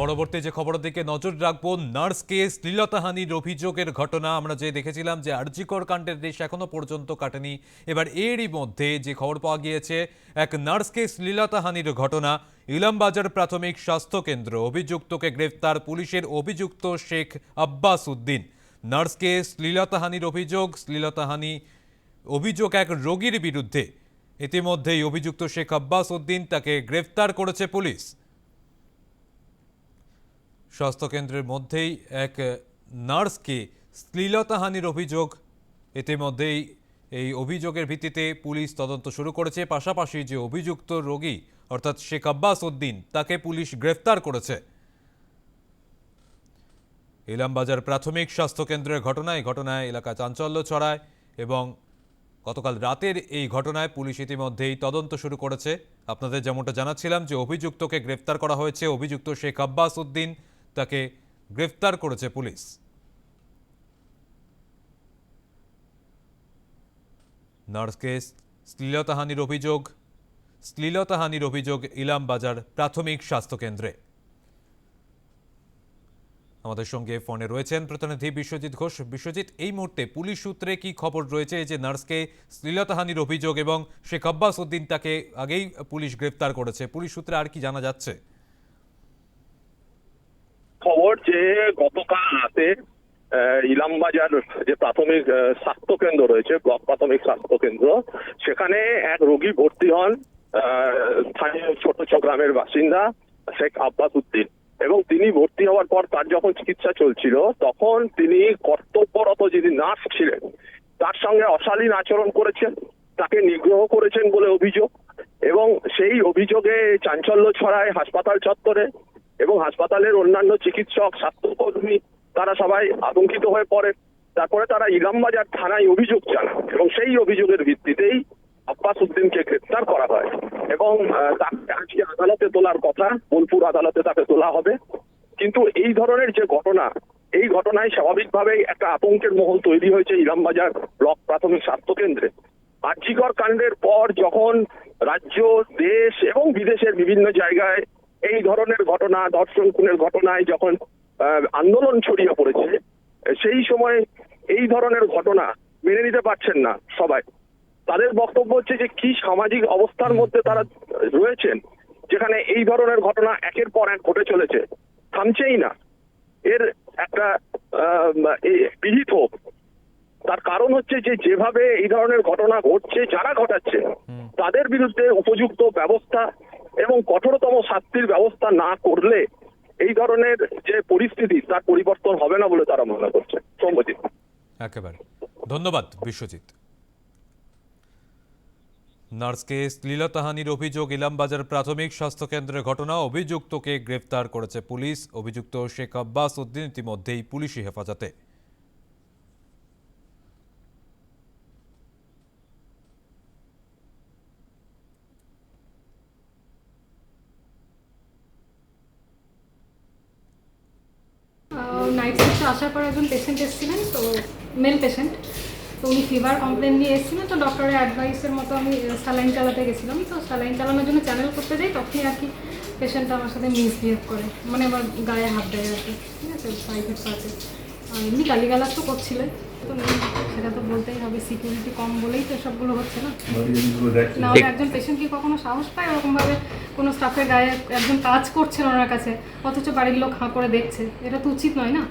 পরবর্তী যে খবরের দিকে নজর রাখব নার্সকে শ্লীলতাহানির অভিযোগের ঘটনা আমরা যে দেখেছিলাম যে আরজিকর কাণ্ডের দেশ এখনও পর্যন্ত কাটেনি। এবার এরই মধ্যে যে খবর পাওয়া গিয়েছে, এক নার্সকে শ্লীলতাহানির ঘটনা, ইলামবাজার প্রাথমিক স্বাস্থ্য কেন্দ্র অভিযুক্তকে গ্রেফতার পুলিশের অভিযুক্ত শেখ আব্বাস উদ্দিন। নার্সকে শ্লীলতাহানির অভিযোগ শ্লীলতাহানি অভিযোগ এক রোগীর বিরুদ্ধে। ইতিমধ্যেই অভিযুক্ত শেখ আব্বাস উদ্দিন তাকে গ্রেফতার করেছে পুলিশ। স্বাস্থ্যকেন্দ্রের মধ্যেই এক নার্সকে শ্লীলতাহানির অভিযোগ। ইতিমধ্যেই এই অভিযোগের ভিত্তিতে পুলিশ তদন্ত শুরু করেছে। পাশাপাশি যে অভিযুক্ত রোগী, অর্থাৎ শেখ আব্বাস উদ্দিন, তাকে পুলিশ গ্রেফতার করেছে। ইলামবাজার প্রাথমিক স্বাস্থ্যকেন্দ্রের ঘটনায় ঘটনায় এলাকায় চাঞ্চল্য ছড়ায় এবং গতকাল রাতের এই ঘটনায় পুলিশ ইতিমধ্যেই তদন্ত শুরু করেছে। আপনাদের যেমনটা জানাচ্ছিলাম যে অভিযুক্তকে গ্রেফতার করা হয়েছে। অভিযুক্ত শেখ আব্বাস উদ্দিন তাকে গ্রেফতার করেছে পুলিশ। নার্সকে শ্লীলতাহানির অভিযোগ শ্লীলতাহানির অভিযোগ ইলামবাজার প্রাথমিক স্বাস্থ্যকেন্দ্রে আমাদের সঙ্গে ফোনে রয়েছেন প্রতিনিধি বিশ্বজিৎ ঘোষ। বিশ্বজিৎ, এই মুহূর্তে পুলিশ সূত্রে কি খবর রয়েছে যে নার্সকে শ্লীলতাহানির অভিযোগ এবং শেখ আব্বাস উদ্দিন তাকে আগেই পুলিশ গ্রেফতার করেছে? পুলিশ সূত্রে আর কি জানা যাচ্ছে? খবর যে গতকাল রাতে ইলামবাজার যে প্রাথমিক স্বাস্থ্য কেন্দ্র রয়েছে, ব্লক প্রাথমিক স্বাস্থ্য কেন্দ্র, সেখানে এক রোগী ভর্তি হন স্থানীয় ছোট গ্রামের বাসিন্দা শেখ আব্বাস উদ্দিন। এবং তিনি ভর্তি হওয়ার পর তার যখন চিকিৎসা চলছিল, তখন তিনি কর্তব্যরত যিনি নার্স ছিলেন, তার সঙ্গে অশালীন আচরণ করেছেন, তাকে নিগ্রহ করেছেন বলে অভিযোগ। এবং সেই অভিযোগে চাঞ্চল্য ছড়ায় হাসপাতাল চত্বরে এবং হাসপাতালের অন্যান্য চিকিৎসক, স্বাস্থ্যকর্মী, তারা সবাই আতঙ্কিত হয়ে পড়ে। তারপরে তারা ইলামবাজার থানায় অভিযোগ জানান এবং সেই অভিযোগের ভিত্তিতেই আব্বাস উদ্দিনকে গ্রেপ্তার করা হয় এবং তাকে আজকে আদালতে তোলার কথা, বোলপুর আদালতে তাকে তোলা হবে। কিন্তু এই ধরনের যে ঘটনা, এই ঘটনায় স্বাভাবিকভাবেই একটা আতঙ্কের মহল তৈরি হয়েছে ইলামবাজার ব্লক প্রাথমিক স্বাস্থ্য কেন্দ্রে। আর্যিকর কাণ্ডের পর যখন রাজ্য, দেশ এবং বিদেশের বিভিন্ন জায়গায় এই ধরনের ঘটনা ধর্ষণ খুনের ঘটনায় যখন আন্দোলন ছড়িয়ে পড়েছে সেই সময় এই ধরনের ঘটনা মেনে নিতে পারছেন না সবাই। তাদের বক্তব্য হচ্ছে যে কি সামাজিক অবস্থার মধ্যে তারা রয়েছেন যেখানে এই ধরনের ঘটনা একের পর এক ঘটে চলেছে থামছেই না। এর একটা বিহিত হোক। তার কারণ হচ্ছে যে যেভাবে এই ধরনের ঘটনা ঘটছে যারা ঘটাচ্ছে তাদের বিরুদ্ধে উপযুক্ত ব্যবস্থা এবং কঠোরতম শাস্তির ব্যবস্থা না করলে এই ধরনের যে পরিস্থিতি, তার পরিবর্তন হবে না বলে তারা মনে করছে। সম্মতি একেবারে। ধন্যবাদ, বিশ্বজিৎ। নার্সকে শ্লীলতাহানির অভিযোগ, ইলামবাজার প্রাথমিক স্বাস্থ্যকেন্দ্রের ঘটনা, অভিযুক্তকে গ্রেফতার করেছে পুলিশ। অভিযুক্ত শেখ আব্বাস উদ্দিন ইতিমধ্যেই পুলিশি হেফাজতে। নাইট শিফটে আসার পর একজন পেশেন্ট এসেছিলেন, তো মেল পেশেন্ট তো উনি ফিভার কমপ্লেন নিয়ে এসেছিলেন, তো ডক্টরের অ্যাডভাইসের মতো আমি স্যালাইন চালাতে গেছিলাম। তো স্যালাইন চালানোর জন্য চ্যানেল করতে যাই, তখনই আর কি পেশেন্টটা আমার সাথে মিসবিহেভ করে। মানে আমার গায়ে হাত দেয় আর কি। ঠিক আছে প্রাইভেট পার্টে এমনি গালিগালাজ তো করছিলেন। তো সেটা তো বলতেই হবে সিকিউরিটি কম বলেই তো সবগুলো হচ্ছে না? না একজন পেশেন্ট কি কখনো সাহস পায়? ওরকমভাবে কোনো স্টাফের গায়ে একজন কাজ করছেন ওনার কাছে অথচ বাড়ির লোক হাঁ করে দেখছে। এটা তো উচিত নয় না?